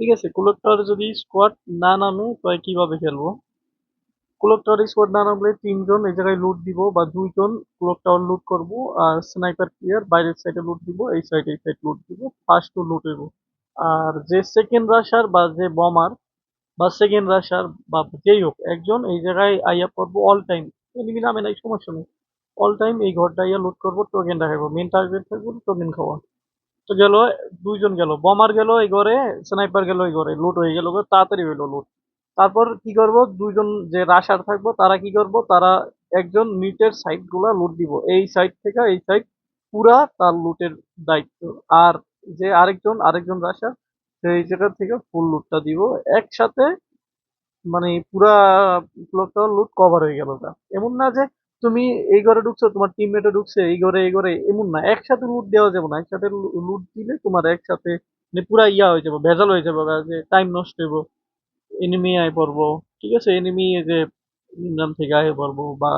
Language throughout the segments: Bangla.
ঠিক আছে ক্লক টাওয়ারে যদি স্কোয়াড না নামে তাহলে কীভাবে খেলব? ক্লক টাওয়ারে স্কোয়াড না নামলে তিনজন এই জায়গায় লুট দিব বা দুইজন ক্লক টাওয়ার লুট করব, আর স্নাইপার প্লেয়ার বাইরের সাইডে লুট দিব, এই সাইড এই সাইড লুট দিব ফার্স্ট টু লুট হইব আর যে সেকেন্ড রাশার বা যে বমার বা সেকেন্ড রাশার বা যেই হোক, একজন এই জায়গায় আইয়া পড়ব অল টাইম এনিমি নামে নাই, সমস্যা নেই। অল টাইম এই ঘরটা আইয়া লুট করব টোকেন দেখাবো মেন টার্গেট থাকব টোকেন খাওয়া। গেল, দুইজন গেল। বমার গেল এই ঘরে, স্নাইপার গেল এই ঘরে লুট হয়ে গেল। তাড়াতাড়ি হইল লুট তারপর কি করব? দুইজন যে রাশার থাকব, তারা কি করব? তারা একজন নিচের সাইডগুলা লুট দিব। এই সাইড থেকে এই সাইড পুরা তার লুটের দায়িত্ব। আর যে আরেকজন আরেকজন রাশার সেই জায়গা থেকে ফুল লুটটা দিব। একসাথে মানে পুরা লুট কভার হয়ে গেল এমন না যে তুমি এই ঘরে ঢুকছো, তোমার টিমমেটে ঢুকছে, এই ঘরে এই ঘরে, এমন না, একসাথে লুট দেওয়া যাবে না, একসাথে লুট দিলে তোমার একসাথে মানে পুরা ইয়া হয়ে যাবে, ভেজাল হয়ে যাবে যে টাইম নষ্ট হইব এনিমি আয় পড়ব, ঠিক আছে? এনিমি যে ইমরান থেকে আয় পড়ব, বা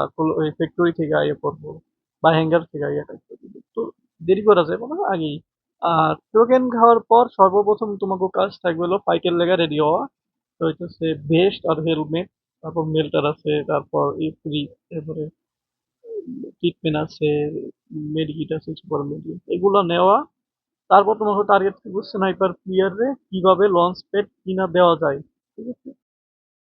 ফ্যাক্টরি থেকে আয় পড়ব, বা হ্যাঙ্গার থেকে আয় তো দেরি করা যাবে না আগেই। আর টোকেন খাওয়ার পর সর্বপ্রথম তোমাকে কাজ থাকবে হলো ফাইটের লেগা রেডি হওয়া, তো হচ্ছে বেস্ট আর হেলমেট তারপর মেল্টার আছে, তারপর ইফ্রি তারপরে ট্রিটমেন্ট আছে মেডিকিট আছে সুপার মেডিকিট এগুলো নেওয়া, তারপর তোমাকে টার্গেট থাকবে স্নাইপার প্লেয়ারে কীভাবে লঞ্চ প্যাড কিনা দেওয়া যায়, ঠিক আছে?